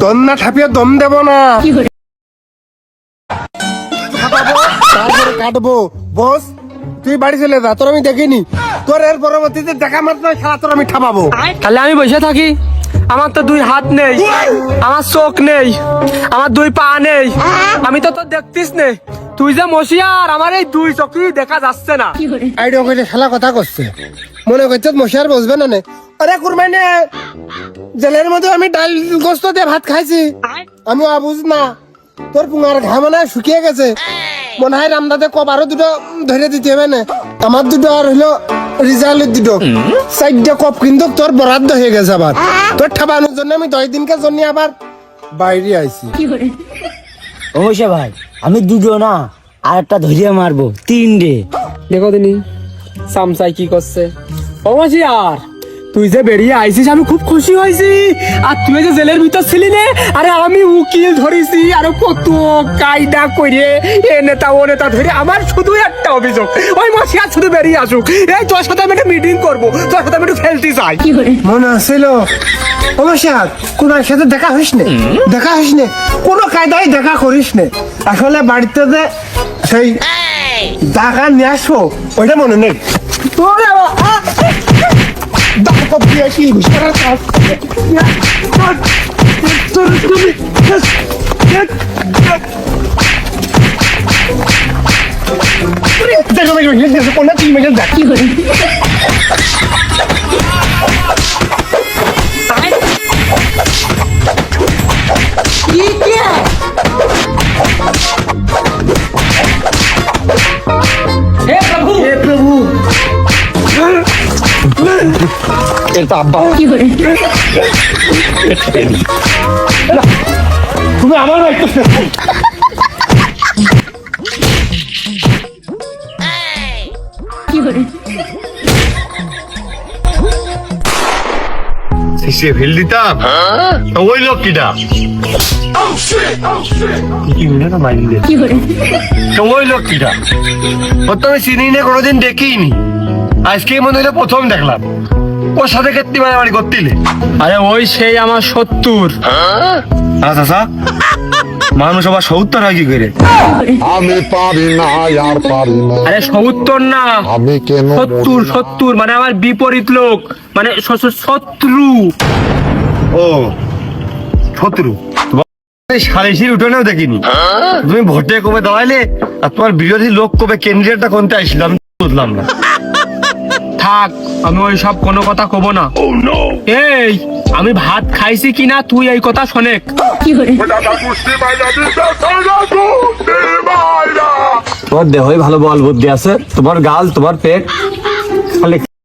তোর না ঠাপিয়ে দম দেব না। তারপরে কাটবো। বস তুই বাড়ি চলে যা তোর আমি দেখিনি। তোর এর পরবর্তীতে দেখা মাত্র খেলা তোর আমি ঠাপাবো। তাহলে আমি বসে থাকি। আমার তো দুই হাত নেই আমার চোখ নেই আমার দুই পা নেই আমি তো তোর দেখতিস নে তুই যে মশিয়ার আমার এই দুই চোখই দেখা যাচ্ছে না। আইডিয়া করে? খেলা কথা করছে মনে করছে মশার বসবে না নে। আরে কুরবানি জেলের মধ্যে আমি ডাল গোস্ত দিয়ে ভাত খাইছি। আমি অবুঝ না। তোর পুঙার ঘামনা শুকিয়ে গেছে। মনে হয় রামদাতে কপ আরও দুটো ধরে দিতে হবে না। আমার দুটো আর হলো রিজাল্টের দুটো। চারটে কপ কিন্তু তোর বরাদ্দ হয়ে গেছে আবার। তোর ঠাবানোর জন্য আমি দশ দিনকে জন্য আবার বাইরে আইছি। অবশ্যই ভাই, আমি দুটো না আর একটা ধরিয়ে মারবো, তিনটে। দেখো দিনি, সামসাই কি করছে। অবশ্যই মশিয়ার তুই যে বেরিয়ে আইছিস আমি খুব খুশি হয়েছি। আর তুই যে জেলের ভিতর ছিলি নে আরে আমি উকিল ধরেছি আর কত কায়দা করে এ নেতা ও নেতা ধরে আমার শুধু একটা অভিযোগ। ওই মশিয়ার শুধু বেরিয়ে আসুক। এই তোর সাথে আমি একটা মিটিং করব তোর সাথে আমি একটু ফেলতে চাই মনে আছিল অবশ্যই কোনার সাথে দেখা হইস নে? দেখা হইস নে? কোনো কায়দায় দেখা করিস নে? আসলে বাড়িতে যে সেই টাকা নিয়ে আসব ওইটা মনে নেই। তোরে বাবা, আ! দাও কপ দিয়ে কি ঘুষার কাজ করে। তোর তুমি দেখো দেখো দেখো কোনটা তিন মেজাল দেখ হে তুমি আমার একটু সে ফেল দিতাম? তো ওই লোকটিটা। তো ওই আমি চিনি না কোনোদিন দেখিনি। আজকে মনে হলো প্রথম দেখলাম। ওর সাথে মারামারি করতিলে। আরে ওই সেই আমার সত্তর আচ্ছা আচ্ছা মানুষ আবার সত্তর হয় কি করে? আমি পারি না আর পারি না। আরে সত্তর না। আমি কেন সত্তর সত্তর মানে আমার বিপরীত লোক। মানে শত্রু। ও শত্রু। সালিশির উঠোনেও দেখিনি। তুমি ভোটে কবে দাঁড়াইলে আর তোমার বিরোধী লোক কবে ক্যান্ডিডেটটা কোনটা আসলাম বুঝলাম না। থাক আমি ওই সব কোনো কথা কব না। এই আমি ভাত খাইছি কিনা তুই এই কথা শোনেক। তোমার দেহই ভালো বল বুদ্ধি আছে তোমার গাল তোমার পেট। খালি